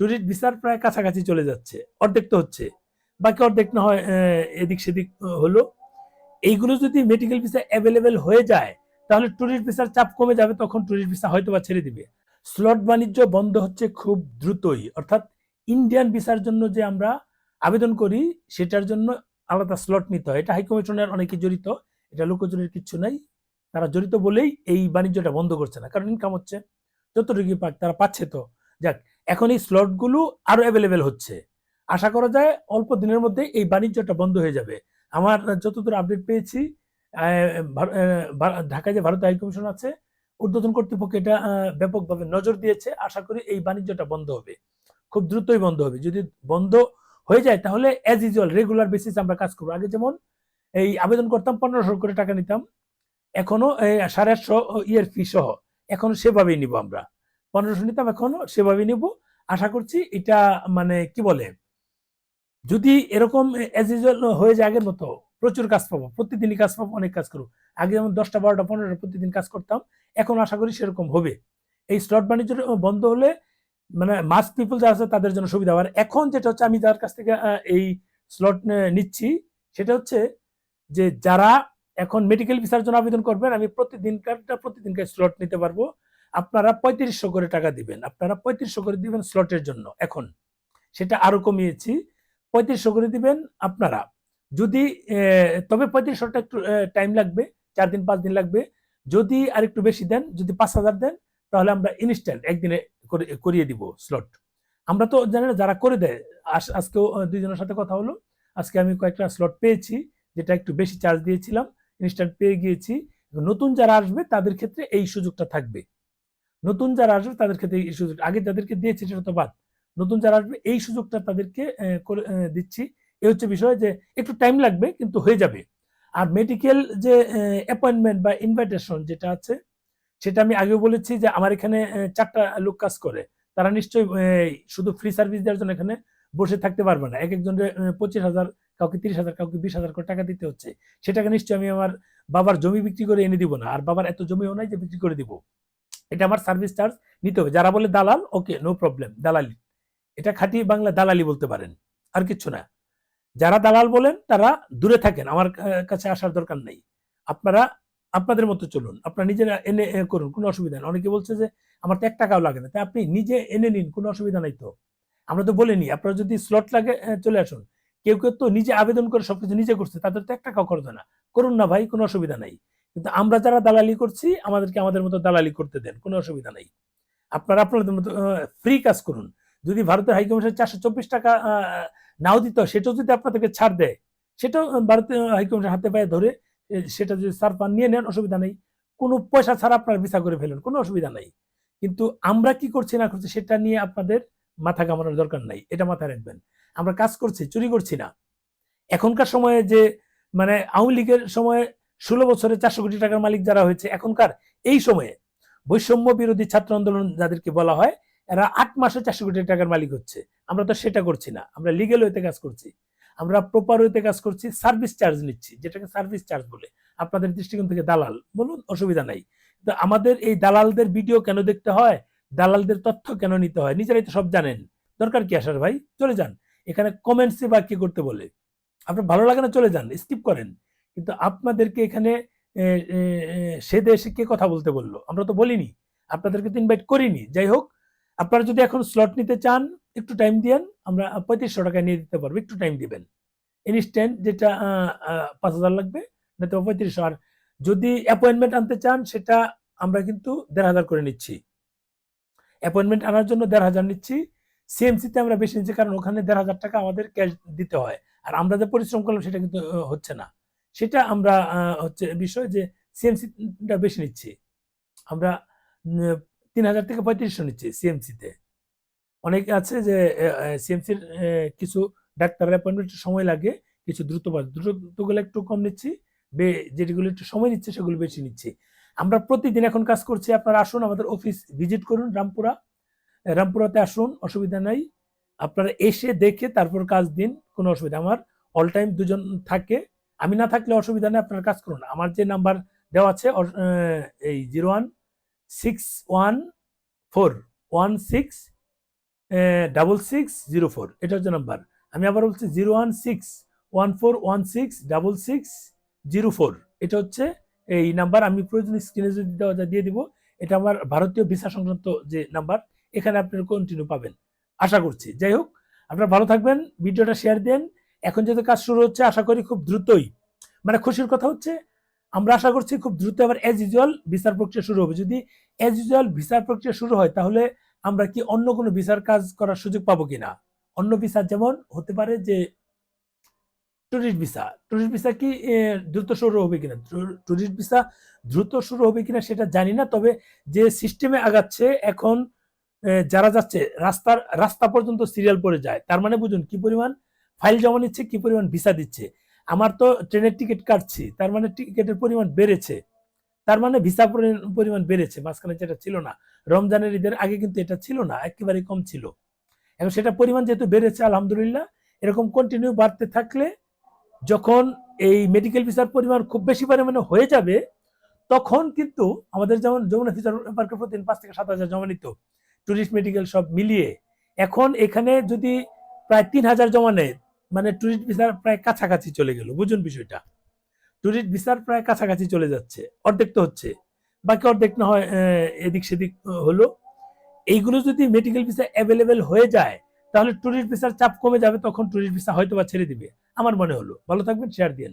Tourist ভিসার প্রায় কাছাকাছি চলে যাচ্ছে, অর্ধেক তো হচ্ছে। বাকি অর্ধেক না হয় এদিক সেদিক হলো। এইগুলো যদি মেডিকেল ভিসা অ্যাভেলেবেল হয়ে যায়, তাহলে ট্যুরিস্ট ভিসার চাপ কমে যাবে, তখন ট্যুরিস্ট ভিসা হয়তো বা ছেড়ে দিবে। স্লট বাণিজ্য বন্ধ হচ্ছে খুব দ্রুতই, অর্থাৎ ইন্ডিয়ান ভিসার জন্য যে আমরা আবেদন করি, সেটার জন্য আলাদা স্লট নিতে হয়। এটা হাইকমিশনের অনেকে জড়িত, এটা লোকজনের কিচ্ছু নাই। তারা জড়িত বলেই এই বাণিজ্যটা বন্ধ করছে না। কারণ ইনকাম হচ্ছে যতটুকু পাক, তারা পাচ্ছে তো। যাক এখন এই স্লটগুলো আরও অ্যাভেলেবেল হচ্ছে। আশা করা যায় অল্প দিনের মধ্যে এই বাণিজ্যটা বন্ধ হয়ে যাবে। আমার যতদূর আপডেট পেয়েছি ঢাকায় যে ভারত হাইকমিশন আছে, ঊর্ধ্বতন কর্তৃপক্ষ এটা ব্যাপকভাবে নজর দিয়েছে। আশা করি এই বাণিজ্যটা বন্ধ হবে। খুব দ্রুতই বন্ধ হবে। যদি বন্ধ হয়ে যায়, তাহলে অ্যাজ ইউজুয়াল রেগুলার বেসিস আমরা কাজ করব। আগে যেমন এই আবেদন করতাম পনেরোশো করে টাকা নিতাম এখনও সাড়ে আটশো ইয়ের ফি সহ এখনও সেভাবেই নিব আমরা। পনেরোশো নিতাম এখনও সেভাবেই নিব। আশা করছি এটা মানে কি বলে, যদি এরকম অ্যাজ ইউজুয়াল হয়ে যায় আগের মতো, প্রচুর কাজ পাবো, প্রতিদিনই কাজ পাবো, অনেক কাজ করব। আগে যেমন দশটা, বারোটা, পনেরোটা প্রতিদিন কাজ করতাম, এখন আশা করি সেরকম হবে। এই স্লট বাণিজ্য বন্ধ হলে মানে মাস পিপল যারা আছে তাদের জন্য সুবিধা হবে। এখন যেটা হচ্ছে, আমি যার কাছ থেকে এই স্লট নিচ্ছি, সেটা হচ্ছে যে যারা এখন মেডিকেল ভিসার জন্য আবেদন করবেন, আমি প্রতিদিনকারটা প্রতিদিনকার স্লট নিতে পারব। আপনারা পঁয়ত্রিশশো করে টাকা দিবেন। আপনারা পঁয়ত্রিশশো করে দিবেন স্লটের জন্য। এখন সেটা আরও কমিয়েছি। পঁয়ত্রিশশো করে দিবেন আপনারা। যদি তবে পঁয়ত্রিশশোটা একটু টাইম লাগবে, চার দিন, পাঁচ দিন লাগবে। যদি আর একটু বেশি দেন, যদি পাঁচ হাজার দেন, তাহলে আমরা ইনস্ট্যান্ট একদিনে করে- করিয়ে দিব স্লট আমরা তো জানি না, যারা করে দেয় আজ- আজকেও দুইজনের সাথে কথা হলো। আজকে আমি কয়েকটা স্লট পেয়েছি, যেটা একটু বেশি চার্জ দিয়েছিলাম ইনস্ট্যান্ট পেয়ে গিয়েছি। নতুন যারা আসবে, তাদের ক্ষেত্রে এই সুযোগটা থাকবে। নতুন যারা আসবে তাদের ক্ষেত্রে এই সুযোগ আগে যাদেরকে দিয়েছি সেটা তো বাদ। নতুন যারা আসবে, এই সুযোগটা তাদেরকে দিচ্ছি। এই হচ্ছে বিষয় যে একটু টাইম লাগবে, কিন্তু হয়ে যাবে। আর মেডিকেল যে অ্যাপয়েন্টমেন্ট বা ইনভাইটেশন যেটা আছে, সেটা আমি আগেও বলেছি যে আমার এখানে চারটা লোক কাজ করে। তারা নিশ্চয়ই শুধু ফ্রি সার্ভিস দেওয়ার জন্য এখানে বসে থাকতে পারবে না। এক একজনের পঁচিশ হাজার, কাউকে তিরিশ হাজার, কাউকে বিশ হাজার করে টাকা দিতে হচ্ছে। সেটাকে নিশ্চয়ই আমি আমার বাবার জমি বিক্রি করে এনে দিব না। আর বাবার এত জমিও নাই যে বিক্রি করে দিব। এটা আমার সার্ভিস চার্জ নিতে হবে। যারা বলে দালাল ওকে নো প্রবলেম দালালি। এটা খাঁটি বাংলা দালালি বলতে পারেন, আর কিছু না। যারা দালাল বলেন, তারা দূরে থাকেন, আমার কাছে আসার দরকার নেই। আপনারা, আপনাদের মতো চলুন, আপনারা নিজেরা এনে করুন, কোনো অসুবিধা নেই। অনেকে বলছে যে, আমার তো এক টাকাও লাগে না। তাই আপনি নিজে এনে নিন, কোনো অসুবিধা নাই তো। আমরা তো বলিনি আপনারা যদি স্লট লাগে চলে আসুন। কেউ কেউ তো নিজে আবেদন করে সবকিছু নিজে করছে, তাদের তো এক টাকাও খরচ না। করুন না ভাই, কোনো অসুবিধা নাই। কিন্তু আমরা যারা দালালি করছি, আমাদেরকে আমাদের মতো দালালি করতে দেন, কোনো অসুবিধা নাই। আপনারা আপনাদের মতো ফ্রি কাজ করুন। যদি ভারতের হাইকমিশন চারশো চব্বিশ টাকা নাও দিত, সেটাও যদি আপনাদেরকে ছাড় দেয়, সেটাও ভারতীয় হাইকমিশন হাতে পায়ে ধরে সেটা যদি ছাড় পান, নিয়ে নেন, অসুবিধা নেই। কোনো পয়সা ছাড়া আপনারা ভিসা করে ফেলেন, কোনো অসুবিধা নাই। কিন্তু আমরা কি করছি, না করছি, সেটা নিয়ে আপনাদের মাথা কামানোর দরকার নাই, এটা মাথায় রাখবেন। আমরা কাজ করছি, চুরি করছি না। এখনকার সময়ে যে মানে আওয়ামী লীগের সময়ে ষোলো বছরে চারশো কোটি টাকার মালিক যারা হয়েছে এখনকার এই সময়ে বৈষম্য বিরোধী ছাত্র আন্দোলন যাদেরকে বলা হয়, এরা আট মাসে চারশো কোটি টাকার মালিক হচ্ছে। আমরা তো সেটা করছি না। আমরা লিগেল ওয়েতে কাজ করছি। আমরা প্রপার ওয়েতে কাজ করছি সার্ভিস চার্জ নিচ্ছি, যেটাকে সার্ভিস চার্জ বলে। আপনাদের দৃষ্টিকোণ থেকে দালাল, বলুন, অসুবিধা নাই। তো আমাদের এই দালালদের ভিডিও কেন দেখতে হয়? দালালদের তথ্য কেন নিতে হয়? নিজেরাই তো সব জানেন। দরকার কি আসার ভাই? চলে যান। এখানে কমেন্টসে বা কি করতে বলে। আপনার ভালো লাগে না? চলে যান। স্কিপ করেন। কিন্তু আপনাদেরকে এখানে সে দেশে কে কথা বলতে বলল? আমরা তো বলিনি। আপনাদেরকে তো ইনভাইট করিনি। যাই হোক, আপনারা যদি এখন স্লট নিতে চান, একটু টাইম দিয়েন, আমরা পঁয়ত্রিশশো টাকায় নিয়ে দিতে পারব। একটু টাইম দিবেন। ইনস্ট্যান্ট যেটা পাঁচ হাজার লাগবে না তো পঁয়ত্রিশশো। আর যদি অ্যাপয়েন্টমেন্ট আনতে চান, সেটা আমরা কিন্তু দেড় হাজার করে নিচ্ছি। অ্যাপয়েন্টমেন্ট আনার জন্য দেড় হাজার নিচ্ছি। সিএমসিতে আমরা বেশি নিচ্ছি, কারণ ওখানে দেড় হাজার টাকা আমাদের ক্যাশ দিতে হয়। আর আমরা যে পরিশ্রম করলাম, সেটা কিন্তু হচ্ছে না। সেটা আমরা হচ্ছে বিষয় যে সিএমসিটা বেশি নিচ্ছি। আমরা তিন হাজার থেকে পঁয়ত্রিশশো নিচ্ছি সিএমসিতে অনেক আছে যে সিএমসির কিছু ডাক্তারের অ্যাপয়েন্টমেন্ট সময় লাগে, কিছু দ্রুত পাওয়া- দ্রুতগুলো একটু কম নিচ্ছি, বে- যেগুলো একটু সময় নিচ্ছে সেগুলো বেশি নিচ্ছি। আমরা প্রতিদিন এখন কাজ করছি, আপনারা আসুন আমাদের অফিস ভিজিট করুন রামপুরা। রামপুরাতে আসুন, অসুবিধা নাই। আপনারা এসে দেখে তারপর কাজ দিন, কোনো অসুবিধা আমার অল টাইম দুজন থাকে আমি না থাকলে অসুবিধা নেই, আপনার কাজ করুন। আমার যে নাম্বার দেওয়া আছে এই zero one six one four, one six double six zero four, এটা হচ্ছে নাম্বার আমি আবার বলছি zero one six one four one six double six zero four, এটা হচ্ছে এই নাম্বার আমি প্রয়োজন স্ক্রিনে যদি দেওয়া যায় দিয়ে দিব, এটা আমার ভারতীয় ভিসা সংক্রান্ত যে নাম্বার এখানে আপনারা কন্টিনিউ পাবেন। আশা করছি। যাই হোক, আপনারা ভালো থাকবেন, ভিডিওটা শেয়ার দেন এখন যেহেতু কাজ শুরু হচ্ছে, আশা করি খুব দ্রুতই। মানে খুশির কথা হচ্ছে, আমরা আশা করছি খুব দ্রুত আবার এজ ইউজুয়াল ভিসার প্রক্রিয়া শুরু হবে। যদি এজ ইউজুয়াল ভিসার প্রক্রিয়া শুরু হয়, তাহলে আমরা কি অন্য কোনো ভিসার কাজ করার সুযোগ পাবো কিনা? অন্য ভিসা যেমন হতে পারে যে টুরিস্ট ভিসা টুরিস্ট ভিসা কি দ্রুত শুরু হবে কিনা? টুরিস্ট ভিসা দ্রুত শুরু হবে কিনা সেটা জানি না, তবে যে সিস্টেমে আগাচ্ছে, এখন যারা যাচ্ছে, রাস্তার, রাস্তা পর্যন্ত সিরিয়াল পড়ে যায়। তার মানে বুঝুন কি পরিমাণ? ফাইল জমা নিচ্ছে, কি পরিমাণ ভিসা দিচ্ছে? আমার তো ট্রেনের টিকিট কাটছি, তার মানে টিকিটের পরিমাণ বেড়েছে। তার মানে ভিসা পরিমাণ বেড়েছে, মাঝখানে যেটা ছিল না। রমজানের ঈদের আগে কিন্তু এটা ছিল না, একেবারে কম ছিল। এখন সেটা পরিমাণ যেহেতু বেড়েছে, আলহামদুলিল্লাহ, এরকম কন্টিনিউ বাড়তে থাকলে যখন এই মেডিকেল ভিসার পরিমাণ খুব বেশি পরিমাণে হয়ে যাবে, তখন কিন্তু আমাদের যেমন যমুনা ফিচার পার্কে প্রতিদিন পাঁচ থেকে সাত হাজার জমা নিত। ট্যুরিস্ট মেডিকেল সব মিলিয়ে। এখন এখানে যদি প্রায় তিন হাজার জমা নেয় মানে টুরিস্ট ভিসার প্রায় কাছাকাছি চলে গেল, বুঝুন বিষয়টা। টুরিস্ট ভিসার প্রায় কাছাকাছি চলে যাচ্ছে, অর্ধেক তো হচ্ছে। বাকি অর্ধেক না হয় এদিক সেদিক হলো। এইগুলো যদি মেডিকেল ভিসা অ্যাভেলেবেল হয়ে যায়, তাহলে টুরিস্ট ভিসার চাপ কমে যাবে, তখন টুরিস্ট ভিসা হয়তো বা ছেড়ে দিবে। আমার মনে হলো। ভালো থাকবেন শেয়ার দিন